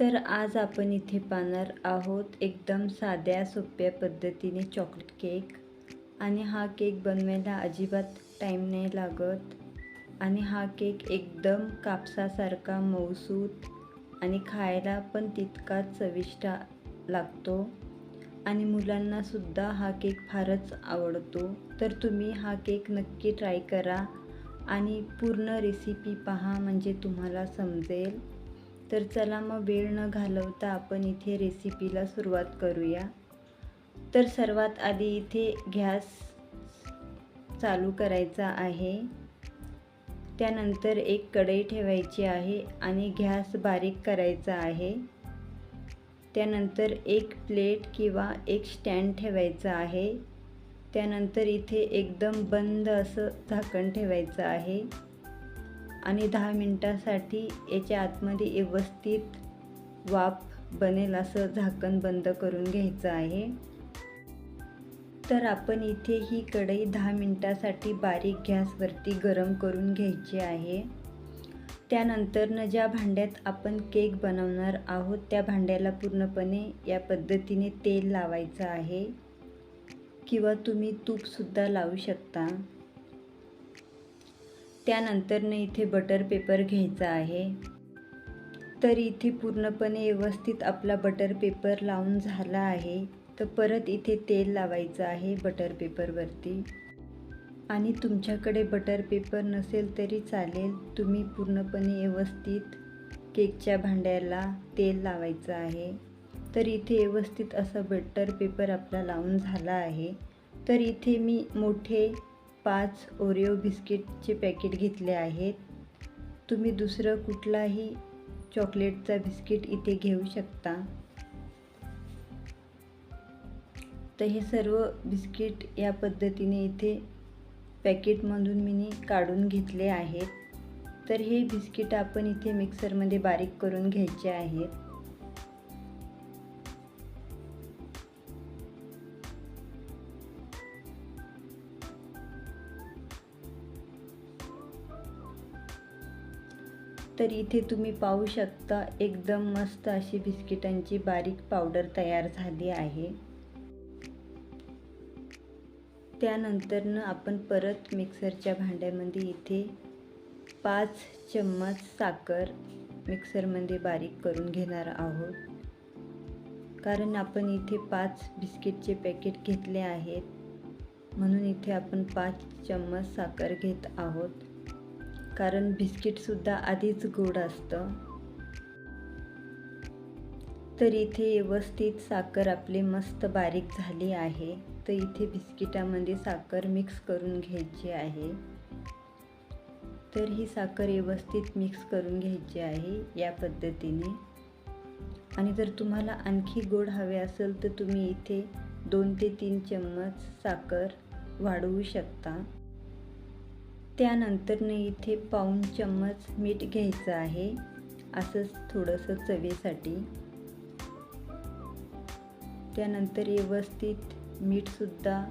तर आज आपण इथे पाहणार आहोत एकदम साध्या सोप्या पद्धतीने चॉकलेट केक आणि हा केक बनवायला अजिबात टाईम नाही लागत. आणि हा केक एकदम कापसासारखा मऊसूत आणि खायला पण तितकाच चविष्ट लागतो. आणि मुलांनासुद्धा हा केक फारच आवडतो. तर तुम्ही हा केक नक्की ट्राय करा. आणि पूर्ण रेसिपी पहा म्हणजे तुम्हाला समजेल. तर चला मग वेळ न घालवता आपण इथे रेसिपीला सुरुवात करूया. तर सर्वात आधी इथे गॅस चालू करायचा आहे. त्यानंतर एक कढई ठेवायची आहे आणि गॅस बारीक करायचा आहे. त्यानंतर एक प्लेट किंवा एक स्टँड ठेवायचा आहे. त्यानंतर इथे एकदम बंद असं झाकण ठेवायचं आहे. आणि दहा मिनटासाठी याच्या आतमध्ये व्यवस्थित वाफ बनेल असं झाकण बंद करून घ्यायचं आहे. तर आपण इथे ही कढई दहा मिनटासाठी बारीक गॅसवरती गरम करून घ्यायची आहे. त्यानंतरनं ज्या भांड्यात आपण केक बनवणार आहोत त्या भांड्याला पूर्णपणे या पद्धतीने तेल लावायचं आहे. किंवा तुम्ही तूपसुद्धा लावू शकता. त्यानंतरनं इथे बटर पेपर घ्यायचा आहे. तर इथे पूर्णपणे व्यवस्थित आपला बटर पेपर लावून झाला आहे. तर परत इथे तेल लावायचं आहे बटर पेपरवरती आणि तुमच्याकडे बटर पेपर नसेल तरी चालेल. तुम्ही पूर्णपणे व्यवस्थित केकच्या भांड्याला तेल लावायचं आहे. तर इथे व्यवस्थित असं बटर पेपर आपला लावून झाला आहे. तर इथे मी मोठे पाच ओरिओ बिस्किटचे पॅकेट घेतले आहेत. तुम्ही दुसरं कुठलाही चॉकलेटचा बिस्किट इथे घेऊ शकता. तर हे सर्व बिस्किट या पद्धतीने इथे पॅकेटमधून मी काढून घेतले आहेत. तर हे बिस्किट आपण इथे मिक्सरमध्ये बारीक करून घ्यायचे आहेत. तर इथे तुम्ही पाहू शकता एकदम मस्त अशी बिस्किटांची बारीक पावडर तयार झाली आहे. त्यानंतरनं आपण परत मिक्सरच्या भांड्यामध्ये इथे पाच चम्मच साखर मिक्सरमध्ये बारीक करून घेणार आहोत. कारण आपण इथे पाच बिस्किटचे पॅकेट घेतले आहेत. म्हणून इथे आपण पाच चम्मच साखर घेत आहोत. कारण बिस्किटसुद्धा आधीच गोड असतं. तर इथे व्यवस्थित साखर आपली मस्त बारीक झाली आहे. तर इथे बिस्किटामध्ये साखर मिक्स करून घ्यायची आहे. तर ही साखर व्यवस्थित मिक्स करून घ्यायची आहे या पद्धतीने. आणि जर तुम्हाला आणखी गोड हवे असेल तर तुम्ही इथे दोन ते तीन चम्मच साखर वाढवू शकता. त्यानंतरनं इथे पाऊन चम्मच मीठ घ्यायचं आहे. असंच थोडंसं चवीसाठी. त्यानंतर व्यवस्थित मीठसुद्धा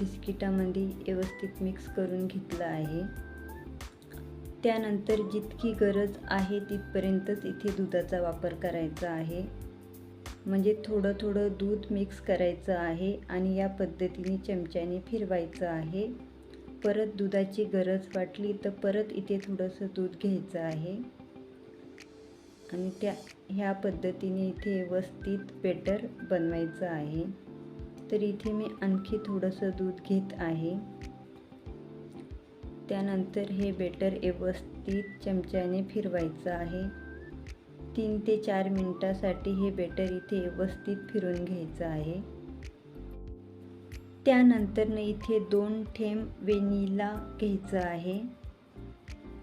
बिस्किटामध्ये व्यवस्थित मिक्स करून घेतलं आहे. त्यानंतर जितकी गरज आहे तिथपर्यंतच इथे दुधाचा वापर करायचा आहे. म्हणजे थोडं थोडं दूध मिक्स करायचं आहे आणि या पद्धतीने चमच्याने फिरवायचं आहे. परत दुधाची गरज वाटली तर परत इथे थोडंसं दूध घ्यायचं आहे. आणि त्या ह्या पद्धतीने इथे व्यवस्थित बेटर बनवायचं आहे. तर इथे मी आणखी थोडंसं दूध घेत आहे. त्यानंतर हे बेटर व्यवस्थित चमच्याने फिरवायचं आहे. तीन ते चार मिनटासाठी हे बेटर इथे व्यवस्थित फिरून घ्यायचं आहे. त्यानंतरनं इथे दोन थेंब वेनिला घ्यायचं आहे.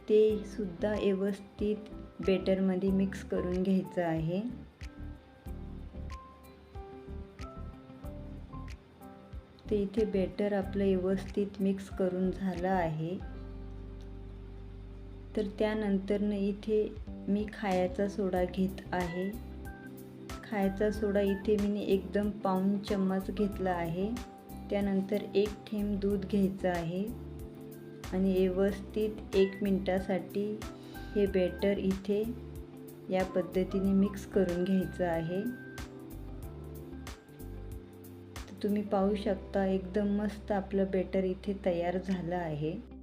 ते सुद्धा व्यवस्थित बेटरमध्ये मिक्स करून घ्यायचं आहे. ते इथे बेटर आपलं व्यवस्थित मिक्स करून झालं आहे. तर त्यानंतरनं इथे मी खायचा सोडा घेत आहे. खायचा सोडा इथे मी एकदम पाऊन चम्मच घेतला आहे. त्यानंतर एक थेंब दूध घ्यायचं आहे आणि व्यवस्थित एक मिनटासाठी हे बेटर इथे या पद्धतीने मिक्स करून घ्यायचं आहे. तर तुम्ही पाहू शकता एकदम मस्त आपलं बेटर इथे तयार झालं आहे.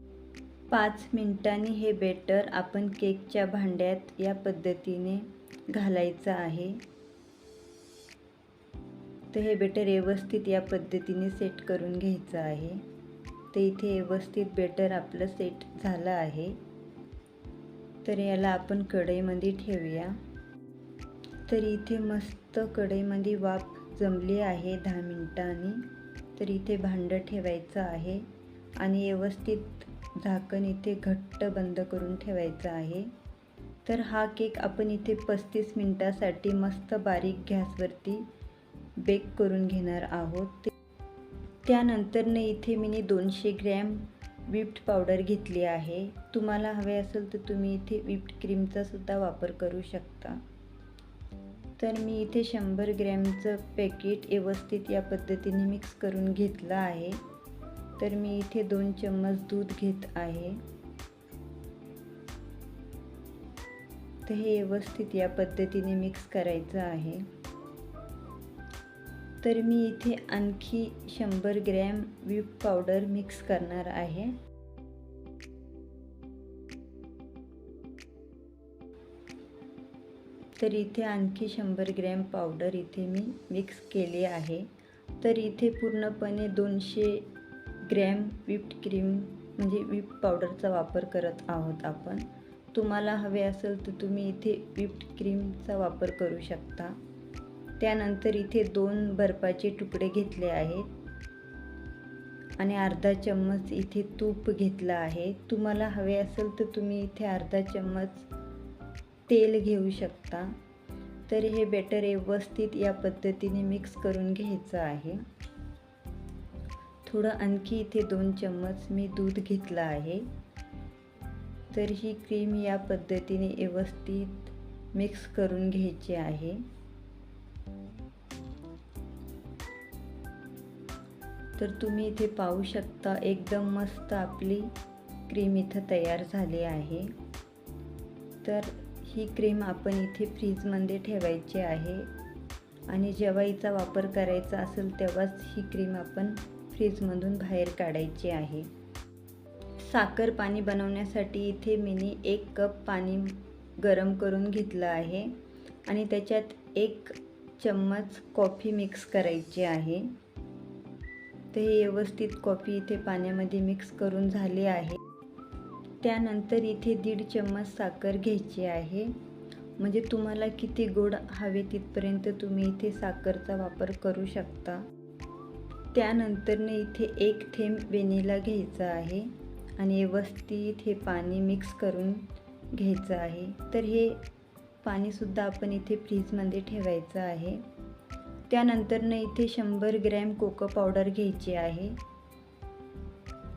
पाच मिनटांनी हे बेटर आपण केकच्या भांड्यात या पद्धतीने घालायचं आहे. तर हे बेटर व्यवस्थित या पद्धतीने सेट करून घ्यायचं आहे. तर इथे व्यवस्थित बेटर आपलं सेट झालं आहे. तर याला आपण कढईमध्ये ठेवूया. तर इथे मस्त कढईमध्ये वाफ जमली आहे दहा मिनटांनी. तर इथे भांडं ठेवायचं आहे. आणि व्यवस्थित झाकण इथे घट्ट बंद करून ठेवायचं आहे. तर हा केक आपण इथे पस्तीस मिनटासाठी मस्त बारीक गॅसवरती बेक करून घेणार आहोत. त्यानंतरनं इथे मी दोनशे ग्रॅम विप्ड पावडर घेतली आहे. तुम्हाला हवे असेल तर तुम्ही इथे विप्ड क्रीमचा सुद्धा वापर करू शकता. तर मी इथे शंभर ग्रॅमचं पॅकेट व्यवस्थित या पद्धतीने मिक्स करून घेतलं आहे. तर मी इथे दोन चम्मच दूध घेत आहे. तर हे व्यवस्थित या पद्धतीने मिक्स करायचं आहे. तर मी इथे आणखी शंभर ग्रॅम व्हीप पावडर मिक्स करणार आहे. तर इथे आणखी शंभर ग्रॅम पावडर इथे मी मिक्स केली आहे. तर इथे पूर्णपणे दोनशे ग्रॅम व्हिप्ड क्रीम म्हणजे व्हिप पावडरचा वापर करत आहोत आपण. तुम्हाला हवे असेल तर तुम्ही इथे व्हिप्ड क्रीमचा वापर करू शकता. त्यानंतर इथे दोन बर्फाचे तुकडे घेतले आहेत. आणि अर्धा चम्मच इथे तूप घेतलं आहे. तुम्हाला हवे असेल तर तुम्ही इथे अर्धा चम्मच तेल घेऊ शकता. तर हे बेटर व्यवस्थित या पद्धतीने मिक्स करून घ्यायचं आहे. थोडं आणखी इथे दोन चम्मच मी दूध घेतलं आहे. तर ही क्रीम या पद्धतीने व्यवस्थित मिक्स करून घ्यायची आहे. तर तुम्ही इथे पाहू शकता एकदम मस्त आपली क्रीम इथं तयार झाली आहे. तर ही क्रीम आपण इथे फ्रीजमध्ये ठेवायची आहे. आणि जेव्हा हिचा वापर करायचा असेल तेव्हाच ही क्रीम आपण फ्रीजमधून बाहेर काढायची आहे. साखर पाणी बनवण्यासाठी इथे मीनी एक कप पाणी गरम करून घेतलं आहे. आणि त्याच्यात एक चम्मच कॉफी मिक्स करायची आहे. तर हे व्यवस्थित कॉफी इथे पाण्यामध्ये मिक्स करून झाले आहे. त्यानंतर इथे दीड चम्मच साखर घ्यायची आहे. म्हणजे तुम्हाला किती गोड हवे तिथपर्यंत तुम्ही इथे साखरचा वापर करू शकता. त्यानंतरने इथे एक थेंब वेनिला घ्यायचा आहे आणि व्यवस्थित हे पाणी मिक्स करून घ्यायचं आहे. तर हे पाणीसुद्धा आपण इथे फ्रीजमध्ये ठेवायचं आहे. त्यानंतरनं इथे शंभर ग्रॅम कोको पावडर घ्यायची आहे.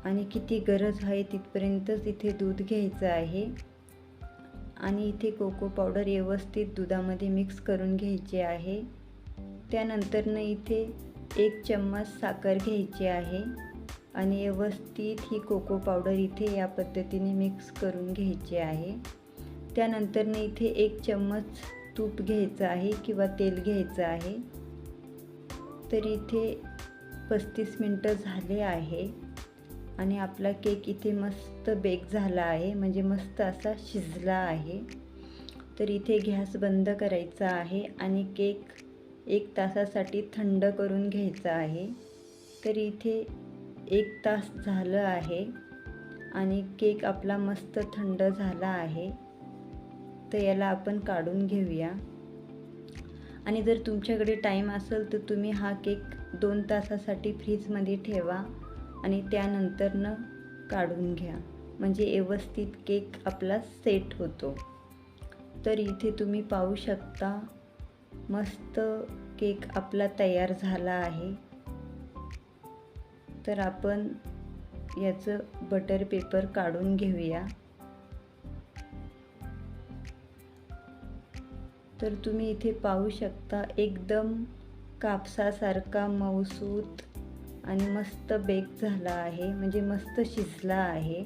आणि किती गरज आहे तिथपर्यंतच इथे दूध घ्यायचं आहे. आणि इथे कोको पावडर व्यवस्थित दुधामध्ये मिक्स करून घ्यायची आहे. त्यानंतरनं इथे एक चम्मच साखर घ्यायची आहे. आणि व्यवस्थित ही कोको पावडर इथे या पद्धतीने मिक्स करून घ्यायची आहे. त्यानंतरनं इथे एक चम्मच तूप घ्यायचं आहे किंवा तेल घ्यायचं आहे. तर इथे पस्तीस मिनटं झाले आहे. आणि आपला केक इथे मस्त बेक झाला आहे. म्हणजे मस्त असा शिजला आहे. तर इथे गॅस बंद करायचा आहे आणि केक एक तासासाठी थंड करून घ्यायचा आहे. तर इथे एक तास झालं आहे आणि केक आपला मस्त थंड झाला आहे. तर याला आपण काढून घेऊया. आणि जर तुमच्याकडे टाईम असेल तर तुम्ही हा केक दोन तासासाठी फ्रीजमध्ये ठेवा आणि त्यानंतरनं काढून घ्या. म्हणजे व्यवस्थित केक आपला सेट होतो. तर इथे तुम्ही पाहू शकता मस्त केक आपला तयार झाला आहे. तर आपण याचं बटर पेपर काढून घेऊया. तर तुम्ही इथे पाहू शकता एकदम कापसासारखा मऊसूत आणि मस्त बेक झाला आहे म्हणजे मस्त शिजला आहे.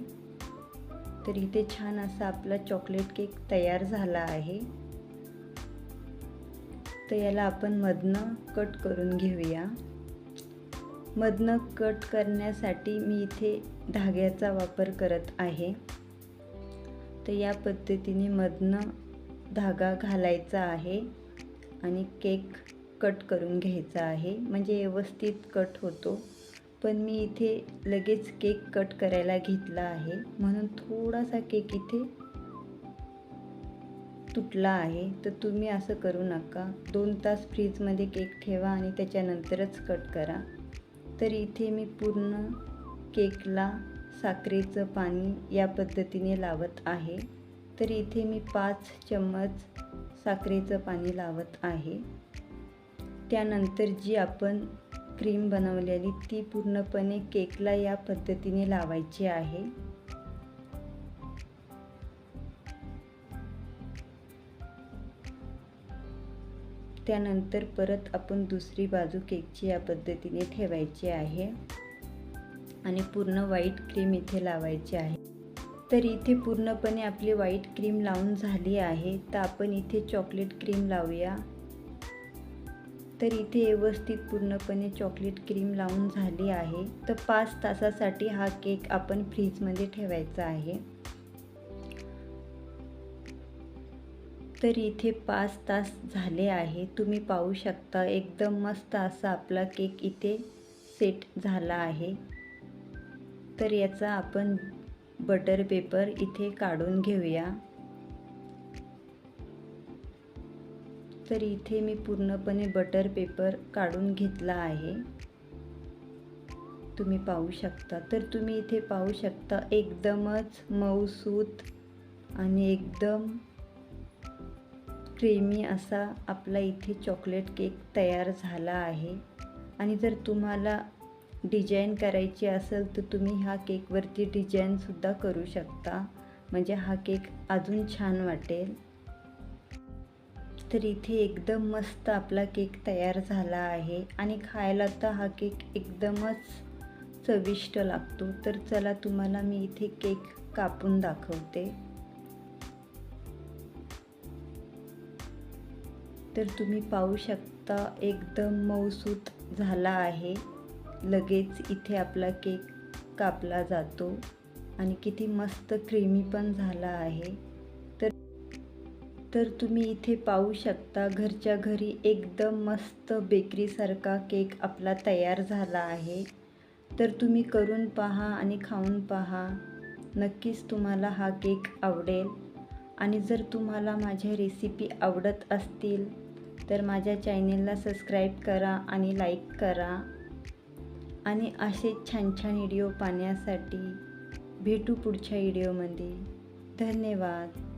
तर इथे छान असा आपला चॉकलेट केक तयार झाला आहे. तर याला आपण मधनं कट करून घेऊया. मधनं कट करण्यासाठी मी इथे धाग्याचा वापर करत आहे. तर या पद्धतीने मधनं धागा घालायचा आहे आणि केक कट करून घ्यायचा आहे. म्हणजे व्यवस्थित कट होतो. पण मी इथे लगेच केक कट करायला घेतला आहे. म्हणून थोडासा केक इथे तुटला आहे. तर तुम्ही असं करू नका. दोन तास फ्रीजमध्ये केक ठेवा आणि त्याच्यानंतरच कट करा. तर इथे मी पूर्ण केकला साखरेचं पाणी या पद्धतीने लावत आहे. तर इथे मी पाच चम्मच साखरेचं पाणी लावत आहे. त्यानंतर जी आपण क्रीम बनवलेली ती पूर्णपणे केकला या पद्धतीने लावायची आहे. त्यानंतर परत आपण दुसरी बाजू केकची या पद्धतीने ठेवायची आहे. आणि पूर्ण व्हाईट क्रीम इथे लावायची आहे. तर इथे पूर्णपणे आपली व्हाईट क्रीम लावून झाली आहे. तर आपण इथे चॉकलेट क्रीम लावूया. तर इथे व्यवस्थित पूर्णपणे चॉकलेट क्रीम लावून झाली आहे. तर पाच तासासाठी हा केक आपण फ्रीजमध्ये ठेवायचा आहे. तर इथे पाच तास झाले आहे. तुम्ही पाहू शकता एकदम मस्त असा आपला केक इथे सेट झाला आहे. तर याचा आपण बटर पेपर इथे काढून घेऊया. तर इथे मी पूर्णपणे बटर पेपर काढून घेतला आहे. तुम्ही पाहू शकता. तर तुम्ही इथे पाहू शकता एकदमच मऊसूत आणि एकदम क्रीमी असा आपला इथे चॉकलेट केक तयार झाला आहे. आणि जर तुम्हाला डिझाईन करायची असेल तर तुम्ही ह्या केकवरती डिझाईनसुद्धा करू शकता. म्हणजे हा केक अजून छान वाटेल. तर इथे एकदम मस्त आपला केक तयार झाला आहे. आणि खायला तर हा केक एकदमच चविष्ट लागतो. तर चला तुम्हाला मी इथे केक कापून दाखवते. तर तुम्ही पाहू शकता एकदम मऊसूत झाला आहे. लगेच इथे आपला केक कापला जातो. आणि किती मस्त क्रीमी पण झाला आहे. तर तर तुम्ही इथे पाहू शकता घरच्या घरी एकदम मस्त बेकरीसारखा केक आपला तयार झाला आहे. तर तुम्ही करून पहा आणि खाऊन पहा. नक्कीच तुम्हाला हा केक आवडेल. आणि जर तुम्हाला माझ्या रेसिपी आवडत असतील तर माझ्या चॅनेलला सबस्क्राईब करा आणि लाईक करा. आणि असे छान छान व्हिडिओ पाहण्यासाठी भेटू पुढच्या व्हिडिओमध्ये. धन्यवाद.